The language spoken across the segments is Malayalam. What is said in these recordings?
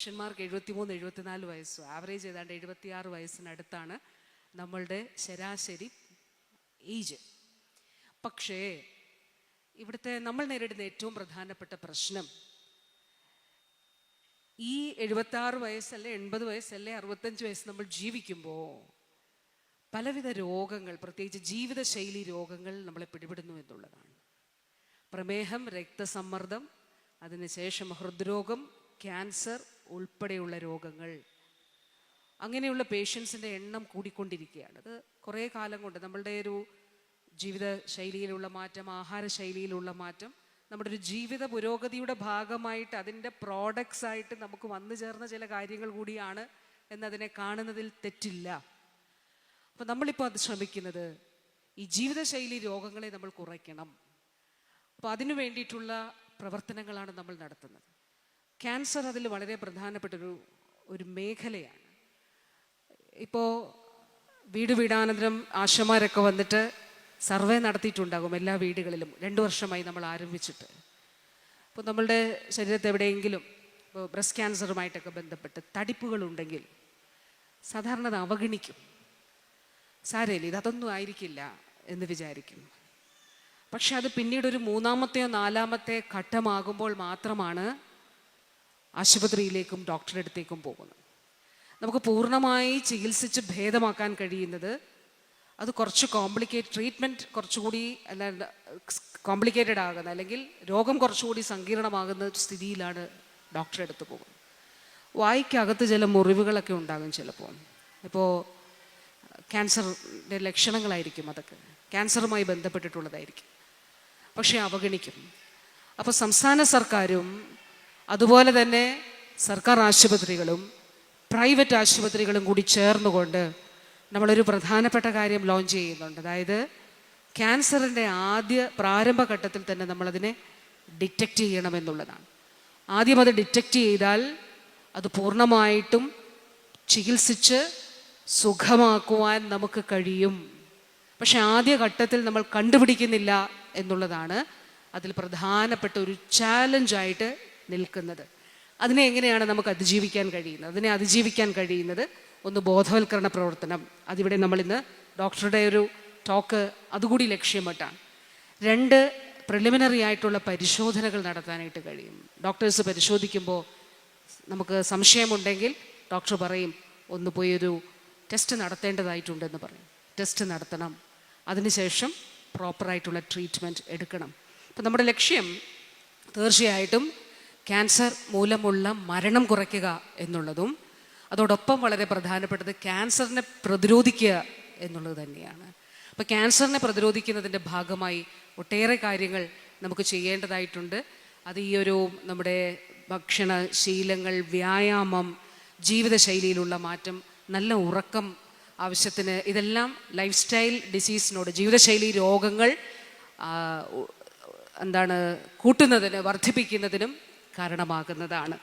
പുരുഷന്മാർക്ക് എഴുപത്തിമൂന്ന് എഴുപത്തിനാല് വയസ്സും ആവറേജ് ഏതാണ്ട് എഴുപത്തിയാറ് വയസ്സിനടുത്താണ് നമ്മളുടെ ശരാശരി ഏജ് പക്ഷേ ഇവിടുത്തെ നമ്മൾ നേരിടുന്ന ഏറ്റവും പ്രധാനപ്പെട്ട പ്രശ്നം ഈ എഴുപത്താറ് വയസ്സല്ലേ എൺപത് വയസ്സല്ലേ അറുപത്തഞ്ച് വയസ്സ് നമ്മൾ ജീവിക്കുമ്പോൾ പലവിധ രോഗങ്ങൾ പ്രത്യേകിച്ച് ജീവിതശൈലി രോഗങ്ങൾ നമ്മളെ പിടിപെടുന്നു എന്നുള്ളതാണ്. പ്രമേഹം രക്തസമ്മർദ്ദം അതിനുശേഷം ഹൃദ്രോഗം ക്യാൻസർ ഉൾപ്പെടെയുള്ള രോഗങ്ങൾ. അങ്ങനെയുള്ള പേഷ്യൻസിന്റെ എണ്ണം കൂടിക്കൊണ്ടിരിക്കുകയാണ്. അത് കുറേ കാലം കൊണ്ട് നമ്മളുടെ ഒരു ജീവിത ശൈലിയിലുള്ള മാറ്റം ആഹാര ശൈലിയിലുള്ള മാറ്റം നമ്മുടെ ഒരു ജീവിത പുരോഗതിയുടെ ഭാഗമായിട്ട് അതിന്റെ പ്രോഡക്ട്സ് ആയിട്ട് നമുക്ക് വന്നു ചേർന്ന ചില കാര്യങ്ങൾ കൂടിയാണ് എന്നതിനെ കാണുന്നതിൽ തെറ്റില്ല. അപ്പോൾ നമ്മളിപ്പോൾ അത് ശ്രമിക്കുന്നത് ഈ ജീവിതശൈലി രോഗങ്ങളെ നമ്മൾ കുറയ്ക്കണം. അപ്പോൾ അതിനു വേണ്ടിയിട്ടുള്ള പ്രവർത്തനങ്ങളാണ് നമ്മൾ നടത്തുന്നത്. ക്യാൻസർ അതിൽ വളരെ പ്രധാനപ്പെട്ടൊരു ഒരു മേഖലയാണ്. ഇപ്പോൾ വീട് വീടാനന്തരം ആശമാരൊക്കെ വന്നിട്ട് സർവേ നടത്തിയിട്ടുണ്ടാകും എല്ലാ വീടുകളിലും. രണ്ട് വർഷമായി നമ്മൾ ആരംഭിച്ചിട്ട്. അപ്പോൾ നമ്മളുടെ ശരീരത്ത് എവിടെയെങ്കിലും ഇപ്പോൾ ബ്രസ്റ്റ് ക്യാൻസറുമായിട്ടൊക്കെ ബന്ധപ്പെട്ട് തടിപ്പുകളുണ്ടെങ്കിൽ സാധാരണ അത് അവഗണിക്കും. സാരയില്ല ഇതൊന്നും ആയിരിക്കില്ല എന്ന് വിചാരിക്കും. പക്ഷെ അത് പിന്നീട് ഒരു മൂന്നാമത്തെയോ നാലാമത്തെ ഘട്ടമാകുമ്പോൾ മാത്രമാണ് ആശുപത്രിയിലേക്കും ഡോക്ടറുടെ അടുത്തേക്കും പോകുന്നത് നമുക്ക് പൂർണമായി ചികിത്സിച്ച് ഭേദമാക്കാൻ കഴിയുന്നത് അത് കുറച്ച് കോംപ്ലിക്കേറ്റ് ട്രീറ്റ്മെന്റ് കുറച്ചുകൂടി അല്ല കോംപ്ലിക്കേറ്റഡ് ആകുന്ന അല്ലെങ്കിൽ രോഗം കുറച്ചുകൂടി സങ്കീർണമാകുന്ന സ്ഥിതിയിലാണ് ഡോക്ടറെ അടുത്ത് പോകുന്നത്. വായിക്കകത്ത് ചില മുറിവുകളൊക്കെ ഉണ്ടാകും ചിലപ്പോൾ. ഇപ്പോൾ ക്യാൻസറിന്റെ ലക്ഷണങ്ങളായിരിക്കും അതൊക്കെ. ക്യാൻസറുമായി ബന്ധപ്പെട്ടിട്ടുള്ളതായിരിക്കും. പക്ഷേ അവഗണിക്കും. അപ്പോൾ സംസ്ഥാന സർക്കാരും അതുപോലെ തന്നെ സർക്കാർ ആശുപത്രികളും പ്രൈവറ്റ് ആശുപത്രികളും കൂടി ചേർന്നുകൊണ്ട് നമ്മളൊരു പ്രധാനപ്പെട്ട കാര്യം ലോഞ്ച് ചെയ്യുന്നുണ്ട്. അതായത് ക്യാൻസറിന്റെ ആദ്യ പ്രാരംഭഘട്ടത്തിൽ തന്നെ നമ്മളതിനെ ഡിറ്റക്റ്റ് ചെയ്യണമെന്നുള്ളതാണ് ആദ്യം അത് ഡിറ്റക്റ്റ് ചെയ്താൽ അത് പൂർണമായിട്ടും ചികിത്സിച്ച് സുഖമാക്കുവാൻ നമുക്ക് കഴിയും. പക്ഷെ ആദ്യ ഘട്ടത്തിൽ നമ്മൾ കണ്ടുപിടിക്കുന്നില്ല എന്നുള്ളതാണ് അതിൽ പ്രധാനപ്പെട്ട ഒരു ചാലഞ്ചായിട്ട് നിൽക്കുന്നത്. അതിനെ എങ്ങനെയാണ് നമുക്ക് അതിജീവിക്കാൻ കഴിയുന്നത്? അതിനെ അതിജീവിക്കാൻ കഴിയുന്നത് ഒന്ന് ബോധവൽക്കരണ പ്രവർത്തനം. അതിവിടെ നമ്മളിന്ന് ഡോക്ടറുടെ ഒരു ടോക്ക് അതുകൂടി ലക്ഷ്യമിട്ടാണ്. രണ്ട് പ്രിലിമിനറി ആയിട്ടുള്ള പരിശോധനകൾ നടത്താനായിട്ട് കഴിയും. ഡോക്ടേഴ്സ് പരിശോധിക്കുമ്പോൾ നമുക്ക് സംശയമുണ്ടെങ്കിൽ ഡോക്ടർ പറയും ഒന്ന് പോയി ഒരു ടെസ്റ്റ് നടത്തേണ്ടതായിട്ടുണ്ടെന്ന് പറയും. ടെസ്റ്റ് നടത്തണം. അതിനുശേഷം പ്രോപ്പറായിട്ടുള്ള ട്രീറ്റ്മെന്റ് എടുക്കണം. അപ്പം നമ്മുടെ ലക്ഷ്യം തീർച്ചയായിട്ടും ക്യാൻസർ മൂലമുള്ള മരണം കുറയ്ക്കുക എന്നുള്ളതും അതോടൊപ്പം വളരെ പ്രധാനപ്പെട്ടത് ക്യാൻസറിനെ പ്രതിരോധിക്കുക എന്നുള്ളത് തന്നെയാണ്. അപ്പോൾ ക്യാൻസറിനെ പ്രതിരോധിക്കുന്നതിന്റെ ഭാഗമായി ഒട്ടേറെ കാര്യങ്ങൾ നമുക്ക് ചെയ്യേണ്ടതായിട്ടുണ്ട്. അത് ഈ ഒരു നമ്മുടെ ഭക്ഷണ ശീലങ്ങൾ വ്യായാമം ജീവിതശൈലിയിലുള്ള മാറ്റം നല്ല ഉറക്കം ആവശ്യത്തിന് ഇതെല്ലാം ലൈഫ് സ്റ്റൈൽ ഡിസീസിനോട് ജീവിതശൈലി രോഗങ്ങൾ എന്താണ് കൂട്ടുന്നതിന് വർദ്ധിപ്പിക്കുന്നതിനും കാരണമാകുന്നതാണ്.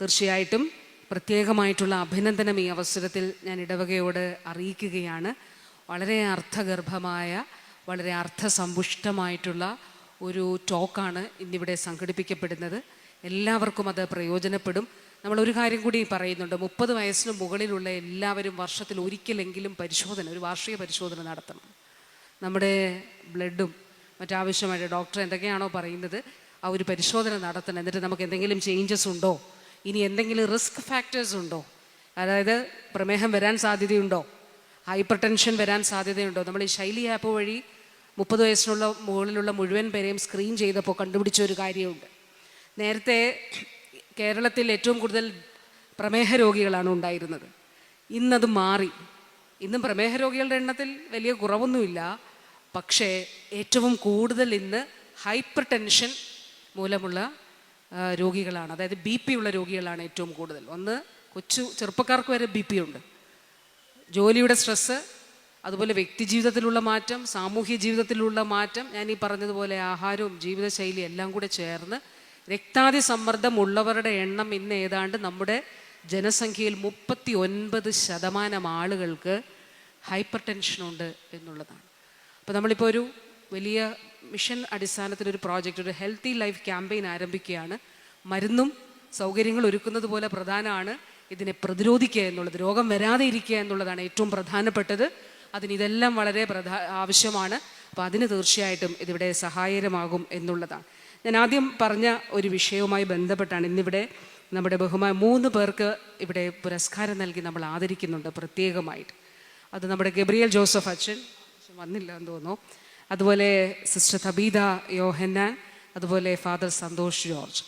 തീർച്ചയായിട്ടും പ്രത്യേകമായിട്ടുള്ള അഭിനന്ദനം ഈ അവസരത്തിൽ ഞാൻ ഇടവകയോട് അറിയിക്കുകയാണ്. വളരെ അർത്ഥഗർഭമായ വളരെ അർത്ഥസമ്പുഷ്ടമായിട്ടുള്ള ഒരു ടോക്കാണ് ഇന്നിവിടെ സംഘടിപ്പിക്കപ്പെടുന്നത്. എല്ലാവർക്കും അത് പ്രയോജനപ്പെടും. നമ്മൾ ഒരു കാര്യം കൂടി പറയുന്നുണ്ട്. മുപ്പത് വയസ്സിന് മുകളിലുള്ള എല്ലാവരും വർഷത്തിൽ ഒരിക്കലെങ്കിലും പരിശോധന ഒരു വാർഷിക പരിശോധന നടത്തണം. നമ്മുടെ ബ്ലഡും മറ്റാവശ്യമായിട്ട് ഡോക്ടർ എന്തൊക്കെയാണോ പറയുന്നത് ആ ഒരു പരിശോധന നടത്തണം. എന്നിട്ട് നമുക്ക് എന്തെങ്കിലും ചേഞ്ചസ് ഉണ്ടോ? ഇനി എന്തെങ്കിലും റിസ്ക് ഫാക്ടേഴ്സ് ഉണ്ടോ? അതായത് പ്രമേഹം വരാൻ സാധ്യതയുണ്ടോ? ഹൈപ്പർ ടെൻഷൻ വരാൻ സാധ്യതയുണ്ടോ? നമ്മൾ ഈ ശൈലി ആപ്പ് വഴി മുപ്പത് വയസ്സിനുള്ള മുകളിലുള്ള മുഴുവൻ പേരെയും സ്ക്രീൻ ചെയ്തപ്പോൾ കണ്ടുപിടിച്ച ഒരു കാര്യമുണ്ട്. നേരത്തെ കേരളത്തിൽ ഏറ്റവും കൂടുതൽ പ്രമേഹ രോഗികളാണ് ഉണ്ടായിരുന്നത്. ഇന്നത് മാറി. ഇന്നും പ്രമേഹ രോഗികളുടെ എണ്ണത്തിൽ വലിയ കുറവൊന്നുമില്ല. പക്ഷേ ഏറ്റവും കൂടുതൽ ഇന്ന് ഹൈപ്പർ ടെൻഷൻ മൂലമുള്ള രോഗികളാണ്. അതായത് ബി പി ഉള്ള രോഗികളാണ് ഏറ്റവും കൂടുതൽ. ഒന്ന് കൊച്ചു ചെറുപ്പക്കാർക്ക് വരെ ബി പി ഉണ്ട്. ജോലിയുടെ സ്ട്രെസ്സ് അതുപോലെ വ്യക്തി ജീവിതത്തിലുള്ള മാറ്റം സാമൂഹ്യ ജീവിതത്തിലുള്ള മാറ്റം ഞാൻ ഈ പറഞ്ഞതുപോലെ ആഹാരവും ജീവിതശൈലിയും എല്ലാം കൂടെ ചേർന്ന് രക്താതി സമ്മർദ്ദം ഉള്ളവരുടെ എണ്ണം ഇന്ന് ഏതാണ്ട് നമ്മുടെ ജനസംഖ്യയിൽ മുപ്പത്തി ഒൻപത് ശതമാനം ആളുകൾക്ക് ഹൈപ്പർ ടെൻഷനുണ്ട് എന്നുള്ളതാണ്. അപ്പോൾ നമ്മളിപ്പോൾ ഒരു വലിയ മിഷൻ അടിസ്ഥാനത്തിൽ ഒരു പ്രോജക്റ്റ് ഒരു ഹെൽത്തി ലൈഫ് ക്യാമ്പയിൻ ആരംഭിക്കുകയാണ്. മരുന്നും സൗകര്യങ്ങൾ ഒരുക്കുന്നത് പോലെ പ്രധാനമാണ്. ഇതിനെ പ്രതിരോധിക്കുക എന്നുള്ളത് രോഗം വരാതെ ഇരിക്കുക എന്നുള്ളതാണ് ഏറ്റവും പ്രധാനപ്പെട്ടത്. അതിന് ഇതെല്ലാം വളരെ പ്രധാ ആവശ്യമാണ്. അപ്പോൾ അതിന് തീർച്ചയായിട്ടും ഇതിവിടെ സഹായകരമാകും എന്നുള്ളതാണ്. ഞാൻ ആദ്യം പറഞ്ഞ ഒരു വിഷയവുമായി ബന്ധപ്പെട്ടാണ് ഇന്നിവിടെ നമ്മുടെ ബഹുമാന മൂന്ന് പേർക്ക് ഇവിടെ പുരസ്കാരം നൽകി നമ്മൾ ആദരിക്കുന്നുണ്ട് പ്രത്യേകമായിട്ട്. അത് നമ്മുടെ ഗബ്രിയൽ ജോസഫ് അച്ഛൻ അച്ഛൻ വന്നില്ല എന്ന് തോന്നുന്നു. അതുപോലെ സിസ്റ്റർ തബീദ യോഹന്നാൻ അതുപോലെ ഫാദർ സന്തോഷ് ജോർജ്.